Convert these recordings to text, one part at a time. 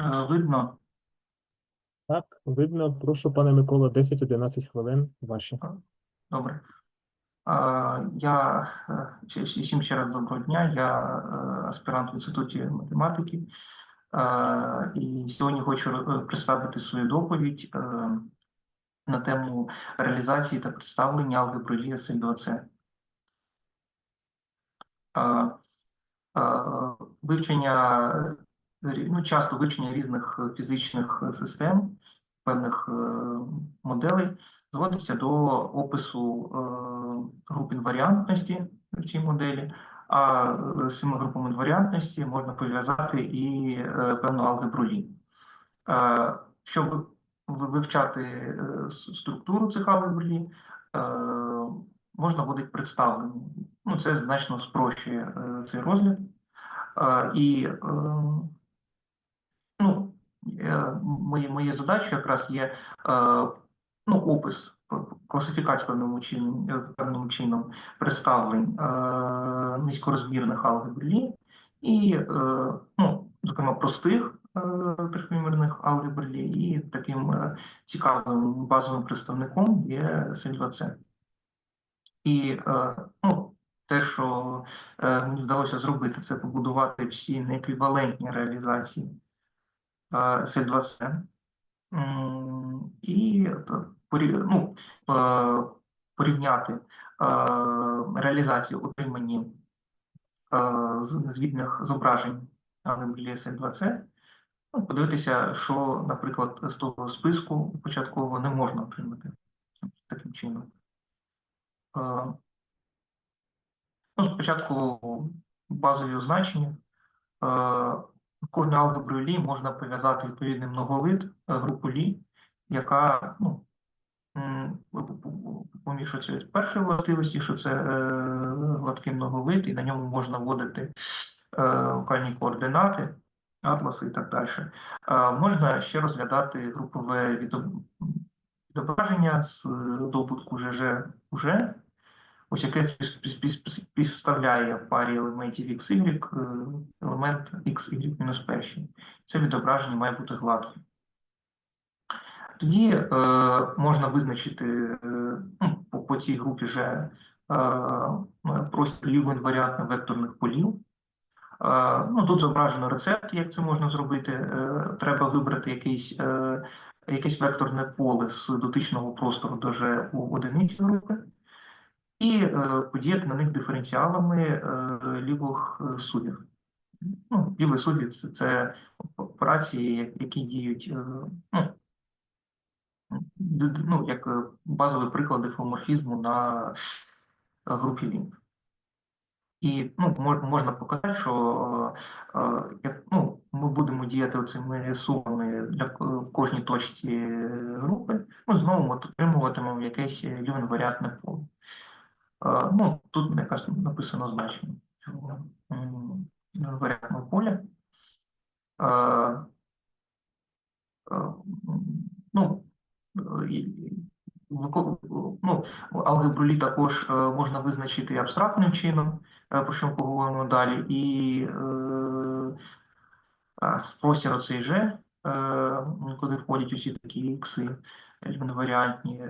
Е, Видно, Так, видно. Прошу, пане Микола, 10-11 хвилин ваші. добре. Е, Я е, ще- всім ще раз доброго дня. Я аспірант в інституті математики. І сьогодні хочу представити свою доповідь на тему реалізації та представлення алгебри Лі SL2C. Е, е, Вивчення рі- ну, часто вивчення різних е, фізичних е, систем, певних е, моделей зводиться до опису е, груп інваріантності в цій моделі, а е, з цими групами інваріантності можна пов'язати і е, певну алгебру Лі. Е, Щоб вивчати е, структуру цих алгебр Лі, е, можна вводити представлення. Ну, це значно спрощує е, цей розгляд. Е, І е, ну, е, моє, моє задача якраз є е, ну, опис, класифікація певним чином, е, певним чином представлень низькорозмірних алгебрлі і, ну, зокрема, простих е, трьохвимірних алгебр і таким цікавим базовим представником є SL2C. І е, ну, те, що мені вдалося зробити, це побудувати всі нееквівалентні реалізації е, SL2C. М, І ну, порівняти реалізацію отримані з- звітних зображень алгебри SL2C, ну, подивитися, що, наприклад, з того списку початково не можна отримати таким чином. Ну, спочатку базові означення. Кожну алгебру Лі можна пов'язати відповідний многовид, е, групу Лі, яка ну, м, помішується з першої властивості, що це е, гладкий многовид, і на ньому можна вводити е, локальні координати, атласи і так далі. Можна ще розглядати групове відображення з добутку ЖЖ уже, ось яке спів- спів- спів- співставляє парі елементів XY, е, елемент XY мінус перший. Це відображення має бути гладким. Тоді е, можна визначити е, ну, по, по цій групі вже е, просто лівоінваріантних векторних полів. Е, ну, тут зображено рецепт, як це можна зробити. Е, треба вибрати якийсь, е, якесь векторне поле з дотичного простору до Ж у одиниці групи і е, подіяти на них диференціалами е, лівих е, сувів. Ну, лівий сувів це, це операції, які діють е, ну, ну, як е, базові приклади фоморфізму на е, групі лінк. І ну, можна показати, що е, е, як, ну, ми будемо діяти цими сумами для, в кожній точці е, групи, ми знову ми отримуватимемо якесь е, лівоінваріантне поле. Ну, тут якраз написано значення цього варіантного поля. Ну, ну, алгебру Лі також е, можна визначити абстрактним чином, е, про що ми поговоримо далі, і е, простір оцей же, куди входять усі такі ікси варіантні,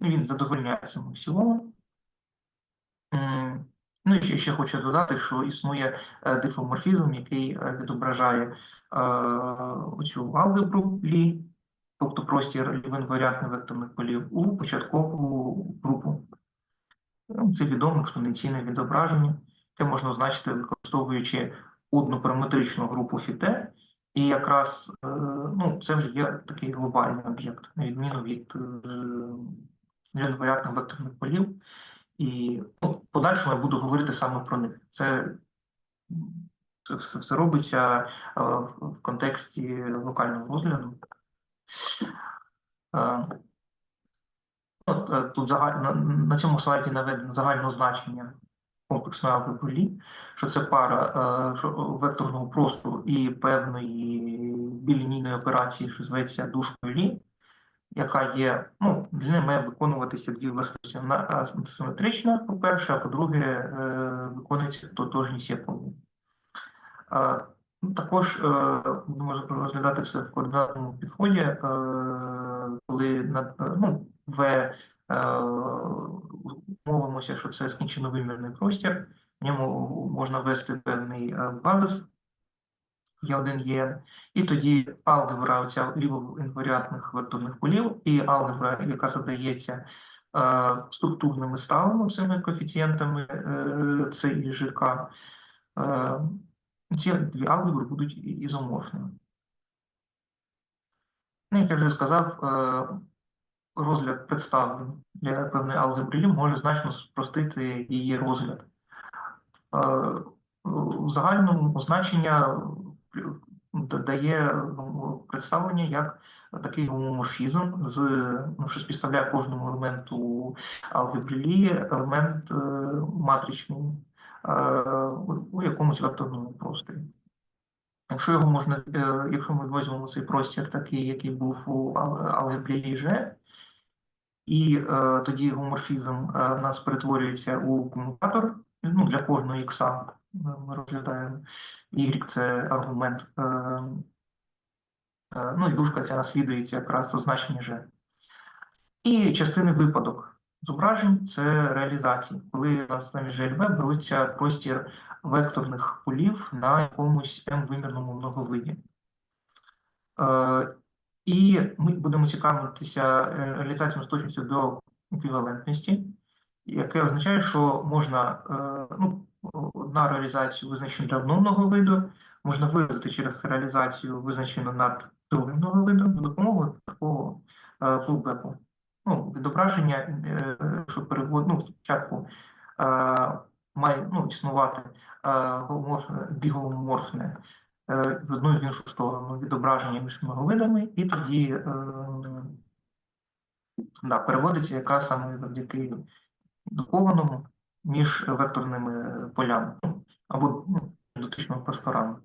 ну, він задовольняє цим. Ну і ще, ще хочу додати, що існує е, дифоморфізм, який е, відображає е, оцю алгебру Лі, тобто простір лівоінваріантних векторних полів у початкову групу. Ну, Це відоме експоненційне відображення, яке можна означити, використовуючи одну параметричну групу фіте, і якраз ну, це вже є такий глобальний об'єкт, на відміну від лівоінваріантних векторних полів. І ну, подальшому я буду говорити саме про них. Це, все, все робиться е, в, контексті локального розгляду. Е, е, тут загаль, на, на цьому слайді наведено загальне значення комплексної алгебри що це пара е, векторного простору і певної білінійної операції, що зветься дужкою Лі яка є, ну, для неї має виконуватися дві властивості. Вона симетрична, по-перше, а по-друге, е, виконується тотожність якому. Ну, Також е, будемо розглядати все в координатному підході, е, коли на, е, ну, в мовимося, що це скінчено вимірний простір, в ньому можна ввести певний базис, є один є, і тоді алгебра оця лівоінваріантних векторних полів і алгебра, яка задається е, структурними ставами, цими коефіцієнтами е, і ЖК, е, ці дві алгебри будуть ізоморфними. Ну, як я вже сказав, е, розгляд представлень для певної алгебри може значно спростити її розгляд. Е, В загальному значення дає ну, представлення як такий гомоморфізм, з, ну, що співставляє кожному елементу алгебрилі елемент е, матричний е, у- якомусь векторному просторі. Якщо його можна, е, якщо ми візьмемо цей простір такий, який був у ал- алгебрі Ліже, і е, тоді гоморфізм е, нас перетворюється у комутатор, ну, для кожного ікса ми розглядаємо. Y це аргумент, е, е, ну і дужка ця наслідується якраз у значенні G. І частини випадок зображень це реалізації, коли нас замість GLV беруться простір векторних полів на якомусь m-вимірному многовиді. Е, І ми будемо цікавитися реалізацією з точністю до еквівалентності, яке означає, що можна ну, одна реалізацію визначену для одного многовиду, можна виразити через реалізацію визначену над другим многовидом за допомогою такого е, флубеку. Ну, відображення, е, що перевод, ну, спочатку е, має ну, існувати е, гоморфне, бігоморфне е, в одну і в іншу сторону відображення між многовидами, і тоді е, да, переводиться якраз саме завдяки друкованому між векторними полями або ну, дотичними просторами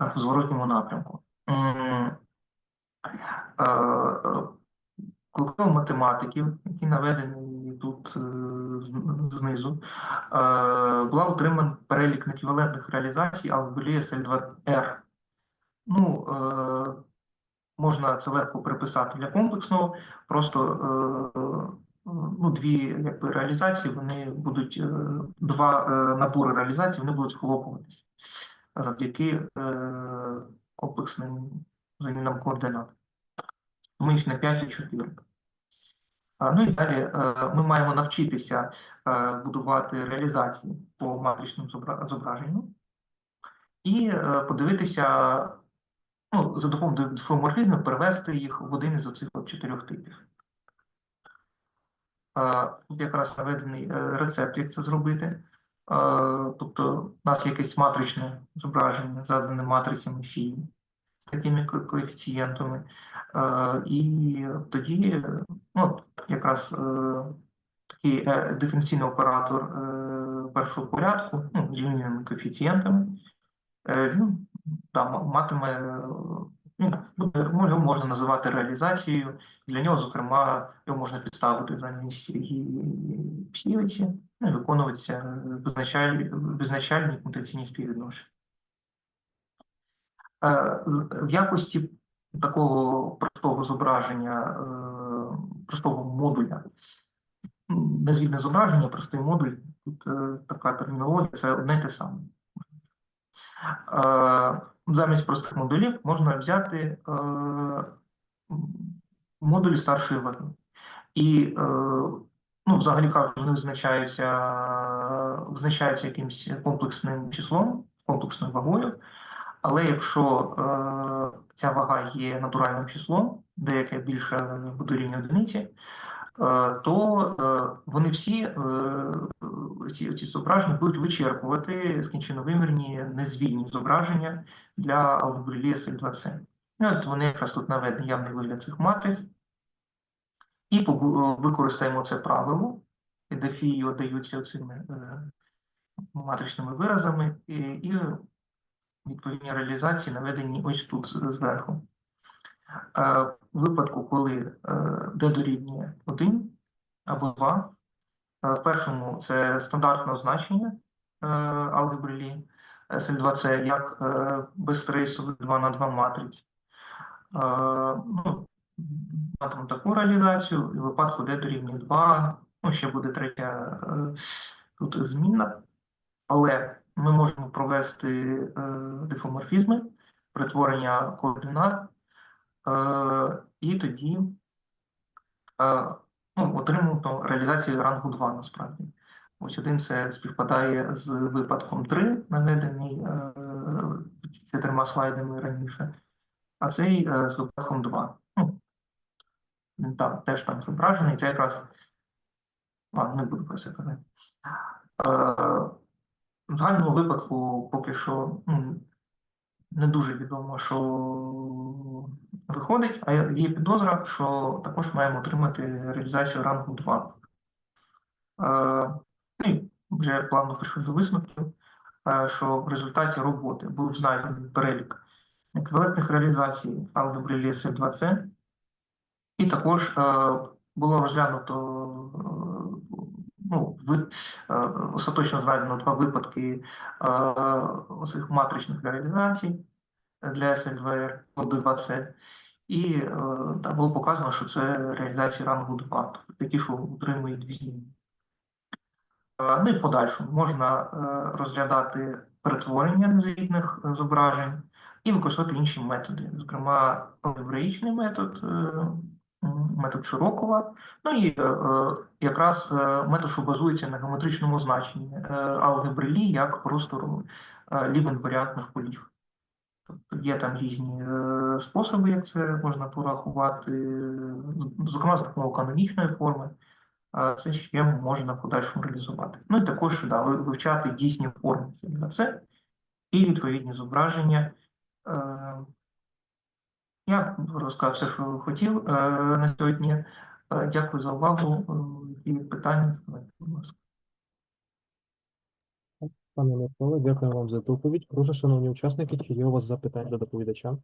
в зворотньому напрямку. Е, Колектив математиків, які наведені тут е, знизу, е, була отриман перелік неквівалентних реалізацій алгебрі SL2R. Ну, можна це легко приписати для комплексного, просто ну, дві якби, реалізації, вони будуть, е, два е, набори реалізацій, вони будуть схлопуватися завдяки е, комплексним замінам координат. Ми їх на 5 і 4. Ну і далі е, ми маємо навчитися е, будувати реалізації по матричним зображенню і е, подивитися, ну, за допомогою дифоморфізму перевести їх в один із оцих чотирьох типів. Тут якраз наведений е, рецепт, як це зробити. Тобто у нас якесь матричне зображення, задане матрицями фі з такими коефіцієнтами. І тоді ну, якраз е, такий е, диференційний оператор першого порядку ну, з лінійними коефіцієнтами, він да, матиме, ну, його можна називати реалізацією. Для нього, зокрема, його можна підставити замість і псівиці, ну, і виконуватися визначальні, визначальні компутаційні співвідношення. Е, В якості такого простого зображення, е, простого модуля, незвідне зображення, простий модуль, тут е, така термінологія, це одне те саме. Е, Замість простих модулів можна взяти е, модулі старшої ваги. І, е, ну, взагалі кажуть, вони визначаються, визначаються якимось комплексним числом, комплексною вагою. Але якщо ця вага є натуральним числом, деяке більше рівня одиниці, то е, вони всі е, ці, ці зображення будуть вичерпувати скінченовимірні незвільні зображення для алгебри SL2C. Ну, от вони якраз тут наведені явний вигляд цих матриць. І використаємо це правило, де фії даються цими е, матричними виразами, і, і відповідні реалізації наведені ось тут зверху. Е, В випадку, коли е, d дорівнює 1 або 2, е, в першому це стандартне значення е, алгебри Лі, SL2C як е, 2 на 2 матриць. Ну, таку реалізацію, і в випадку D дорівнює 2, ну, ще буде третя тут змінна, але ми можемо провести дифоморфізми, перетворення координат, і тоді ну, отримуємо реалізацію рангу 2 насправді. Ось один це співпадає з випадком 3, наведений е, чотирма слайдами раніше, а цей е, з випадком 2. Ну, так, теж там зображений, це якраз. Ладно, не буду про це казати. Е, в загальному випадку поки що не дуже відомо, що виходить, а є підозра, що також маємо отримати реалізацію рангу 2. Е, ну, і вже плавно прийшли до висновків, е, що в результаті роботи був знайдений перелік еквівалентних реалізацій алгебри Ліси 2C, і також е, було розглянуто ну, остаточно знайдено два випадки оцих матричних реалізацій для SL2R от 2C. І е, було показано, що це реалізація рангу 2, тобто такі, що утримують дві. Е, Ну і в подальшому можна е, розглядати перетворення незавітних е, зображень і використовувати інші методи, зокрема алгебраїчний метод, метод Широкова, ну і якраз метод, що базується на геометричному значенні е, алгебри Лі як простору лівінваріантних полів. Є там різні е, способи, як це можна порахувати, е, зокрема за допомогою канонічної форми. Це ще можна подальшому реалізувати. Ну і також да, вивчати дійсні форми для це і відповідні зображення. Е, Я розказав все, що хотів е, на сьогодні. Дякую за увагу. І питання будь ласка. Пане Микола, дякую вам за доповідь. Прошу, шановні учасники, чи є у вас запитання до доповідача?